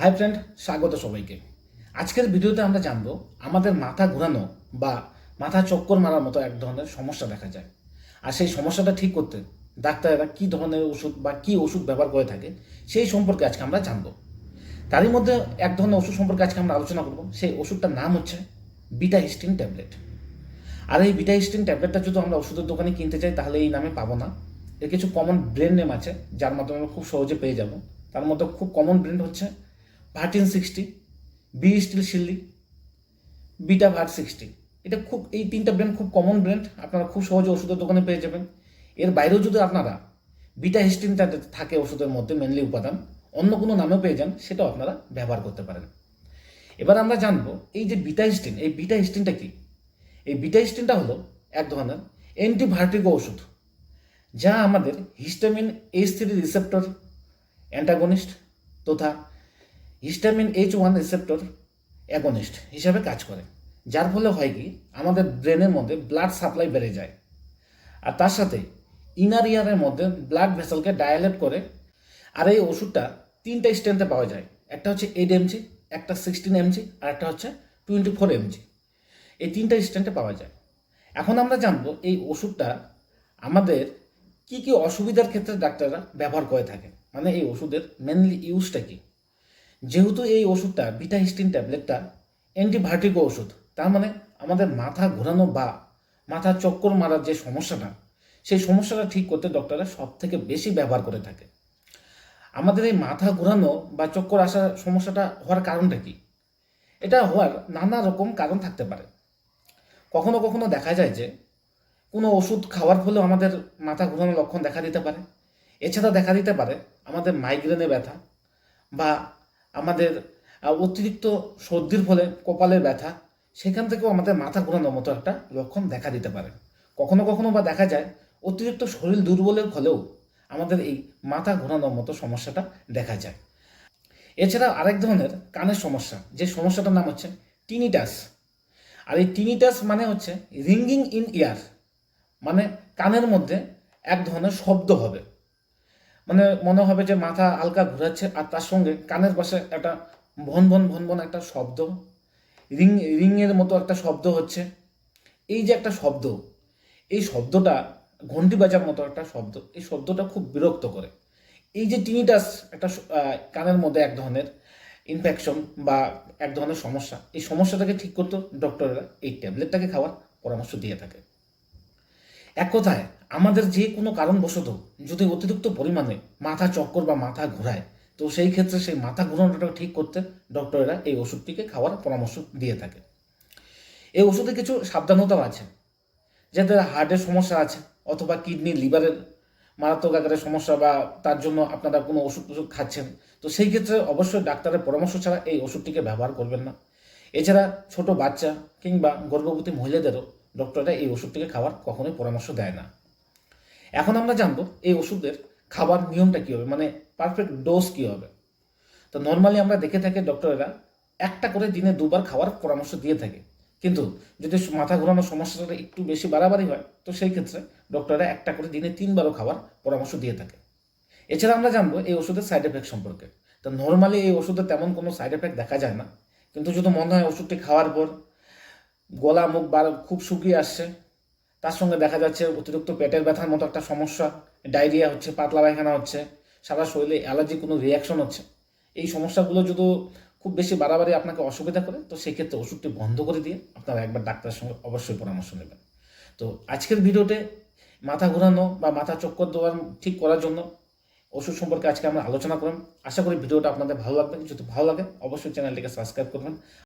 Hi friend, স্বাগত সবাইকে। আজকের ভিডিওতে আমরা জানব আমাদের মাথা ঘোরানো বা মাথা চক্কর মারার মতো এক ধরনের সমস্যা দেখা যায়। আর সেই সমস্যাটা ঠিক করতে ডাক্তারেরা কী ধরনের ওষুধ বা কী ওষুধ ব্যবহার করে থাকে সেই সম্পর্কে আজকে আমরা জানব। তারই মধ্যে এক ধরনের ওষুধ সম্পর্কে আজকে আমরা আলোচনা করব। সেই ওষুধটার নাম হচ্ছে বিটা হিস্টিন ট্যাবলেট। আর এই বিটা হিস্টিন ট্যাবলেটটা যদি আমরা ওষুধের দোকানে কিনতে চাই তাহলে এই নামে পাবো না। এর কিছু কমন ব্র্যান্ড নেম আছে, যার মাধ্যমে আমরা খুব সহজে পেয়ে যাব। তার মধ্যে খুব কমন ব্র্যান্ড হচ্ছে ভার্টিন সিক্সটি, বি স্টিল শিল্লি বিটা ভার্ট সিক্সটি। এটা খুব, এই তিনটা ব্র্যান্ড খুব কমন ব্র্যান্ড আপনারা খুব সহজে ওষুধের দোকানে পেয়ে যাবেন। এর বাইরেও যদি আপনারা বিটা হিস্টিনটা থাকে ওষুধের মধ্যে মেনলি উপাদান, অন্য কোনো নামেও পেয়ে যান, সেটাও আপনারা ব্যবহার করতে পারেন। এবার আমরা জানব, এই যে বিটা হিস্টিন, এই বিটা হিস্টিনটা কি? এই বিটা হিস্টিনটা হলো এক ধরনের অ্যান্টিভার্টিগো ওষুধ, যা আমাদের histamine H three receptor antagonist তথা histamine H one receptor agonist হিসাবে কাজ করে। যার ফলে হয় কি, আমাদের ব্রেনের মধ্যে ব্লাড সাপ্লাই বেড়ে যায়। আর তার সাথে ইনার ইয়ারের মধ্যে ব্লাড ভেসেলকে ডায়ালেট করে, আর এই ওষুধটা তিনটা স্ট্রেন্থে পাওয়া যায়। একটা হচ্ছে এইট এমজি একটা সিক্সটিন এমজি আর একটা হচ্ছে টোয়েন্টি ফোর এমজি এই তিনটা স্ট্রেন্থে পাওয়া যায়। এখন আমরা জানব এই ওষুধটা আমাদের কি কি অসুবিধার ক্ষেত্রে ডাক্তাররা ব্যবহার করে থাকে। মানে এই ওষুধের মেনলি ইউজটা কি? যেহেতু এই ওষুধটা বিটাহিস্টিন ট্যাবলেটটা অ্যান্টিভার্টিগো ওষুধ, তার মানে আমাদের মাথা ঘোরানো বা মাথা চক্কর মারার যে সমস্যাটা, সেই সমস্যাটা ঠিক করতে ডক্টররা সব থেকে বেশি ব্যবহার করে থাকে। আমাদের এই মাথা ঘোরানো বা চক্কর আসার সমস্যাটা হওয়ার কারণটা কি? এটা হওয়ার নানা রকম কারণ থাকতে পারে। কখনো কখনো দেখা যায় যে কোনো ওষুধ খাওয়ার ফলেও আমাদের মাথা ঘোরানোর লক্ষণ দেখা দিতে পারে। এছাড়া দেখা দিতে পারে আমাদের মাইগ্রেনে ব্যথা বা আমাদের অতিরিক্ত সর্দির ফলে কপালে ব্যথা, সেখান থেকেও আমাদের মাথা ঘোরানোর মতো একটা লক্ষণ দেখা দিতে পারে। কখনো কখনো বা দেখা যায় অতিরিক্ত শরীর দুর্বলের ফলেও আমাদের এই মাথা ঘোরানোর মতো সমস্যাটা দেখা যায়। এছাড়া আরেক ধরনের কানের সমস্যা, যে সমস্যাটার নাম হচ্ছে টিনিটাস। আর এই টিনিটাস মানে হচ্ছে রিঙ্গিং ইন ইয়ার মানে কানের মধ্যে এক ধরনের শব্দ হবে। মানে মনে হবে যে মাথা হালকা ঘোরাচ্ছে আর তার সঙ্গে কানের পাশে একটা ভন ভন ভন ভন একটা শব্দ, রিং, রিংয়ের মতো একটা শব্দ হচ্ছে। এই যে একটা শব্দ, এই শব্দটা ঘন্টি বাজার মতো একটা শব্দ, এই শব্দটা খুব বিরক্ত করে। এই যে টিনিটাস একটা কানের মধ্যে এক ধরনের ইনফেকশন বা এক ধরনের সমস্যা, এই সমস্যাটাকে ঠিক করতে ডক্টররা এই ট্যাবলেটটাকে খাওয়ার পরামর্শ দিয়ে থাকে। এক কথায়, আমাদের যে কোনো কারণবশত যদি অতিরিক্ত পরিমাণে মাথা চক্কর বা মাথা ঘোরায়, তো সেই ক্ষেত্রে সেই মাথা ঘোরানোটা ঠিক করতে ডক্টরেরা এই ওষুধটিকে খাওয়ার পরামর্শ দিয়ে থাকে। এই ওষুধে কিছু সাবধানতাও আছে, যাদের হার্টের সমস্যা আছে অথবা কিডনি লিভারের মারাত্মক আকারের সমস্যা বা তার জন্য আপনারা কোনো ওষুধ টষুধ খাচ্ছেন, তো সেই ক্ষেত্রে অবশ্যই ডাক্তারের পরামর্শ ছাড়া এই ওষুধটিকে ব্যবহার করবেন না। এছাড়া ছোট বাচ্চা কিংবা গর্ভবতী মহিলাদেরও ডক্টররা এই ওষুধটিকে খাওয়ার কখনোই পরামর্শ দেয় না। এখন আমরা জানব এই ওষুধের খাবার নিয়মটা কী হবে? মানে পারফেক্ট ডোজ কী হবে? তো নর্মালি আমরা দেখে থাকি ডক্টরেরা একটা করে দিনে দুবার খাওয়ার পরামর্শ দিয়ে থাকে। কিন্তু যদি মাথা ঘোরানোর সমস্যাটা একটু বেশি বাড়াবাড়ি হয়, তো সেই ক্ষেত্রে ডক্টররা একটা করে দিনে তিনবারও খাওয়ার পরামর্শ দিয়ে থাকে। এছাড়া আমরা জানব এই ওষুধের সাইড এফেক্ট সম্পর্কে। তো নর্মালি এই ওষুধে তেমন কোনো সাইড এফেক্ট দেখা যায় না। কিন্তু যদি মনে হয় ওষুধটি খাওয়ার পর গলা, মুখ বার খুব শুকিয়ে আসছে। তার সঙ্গে দেখা যাচ্ছে অতিরিক্ত পেটের ব্যথার মতো একটা সমস্যা, ডায়রিয়া হচ্ছে, পাতলা পায়খানা হচ্ছে, সারা শরীরে অ্যালার্জি কোনো রিয়াকশন হচ্ছে। এই সমস্যাগুলো যদি খুব বেশি বাড়াবাড়ি আপনাকে অসুবিধা করে, তো সেক্ষেত্রে ওষুধটি বন্ধ করে দিয়ে আপনারা একবার ডাক্তারের সঙ্গে অবশ্যই পরামর্শ নেবেন। তো আজকের ভিডিওতে মাথা ঘোরানো বা মাথা চক্কর দেওয়ার ঠিক করার জন্য ওষুধ সম্পর্কে আজকে আমরা আলোচনা করলাম। আশা করি ভিডিওটা আপনাদের ভালো লাগবে। যদি ভালো লাগে, অবশ্যই চ্যানেলটিকে সাবস্ক্রাইব করবেন।